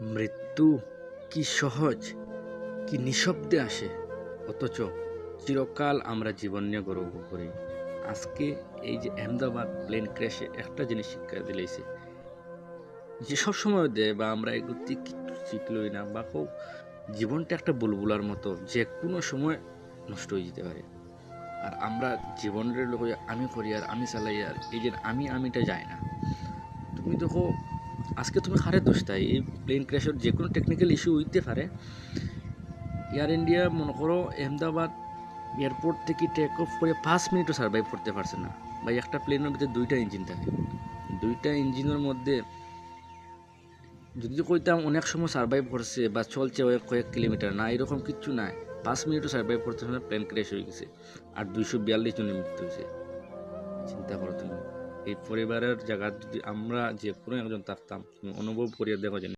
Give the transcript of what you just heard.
মৃত্যু কি সহজ, কি নিঃশব্দে আসে? অথচ চিরকাল আমরা জীবন নিয়ে গর্ব করি। আজকে এই যে আহমেদাবাদ প্লেন ক্র্যাশে একটা জিনিস শিক্ষা দিলেছে যে সব সময় দেয় বা আমরা এগুলোতে কিছু শিখলই না বা খুব জীবনটা একটা বুলবুলার মতো যে কোনো সময় নষ্ট হয়ে যেতে পারে। আর আমরা জীবনের লোক আমি করি আর আমি চালাই আর এই যে আমি আমিটা যায় না। তুমি দেখো আজকে তুমি হারে দোষ, তাই এই প্লেন ক্র্যাশের যে কোনো টেকনিক্যাল ইস্যু হইতে পারে। এয়ার ইন্ডিয়া মনে করো আহমেদাবাদ এয়ারপোর্ট থেকে টেক অফ করে পাঁচ মিনিটও সার্ভাইভ করতে পারছে না। বা একটা প্লেনের ভিতরে দুইটা ইঞ্জিন থাকে। দুইটা ইঞ্জিনের মধ্যে যদি কইতাম অনেক সময় সার্ভাইভ করছে বা চলছে কয়েক কিলোমিটার না, এরকম কিচ্ছু নাই। পাঁচ মিনিটও সার্ভাইভ করতে সময় প্লেন ক্র্যাশ হয়ে গেছে। আর দুইশো বিয়াল্লিশ জনের মৃত্যু হয়েছে। চিন্তা করো তুমি। এই পরিবারের জায়গা যদি আমরা যে কোনো একজন থাকতাম অনুভব করিয়ে দেখো যে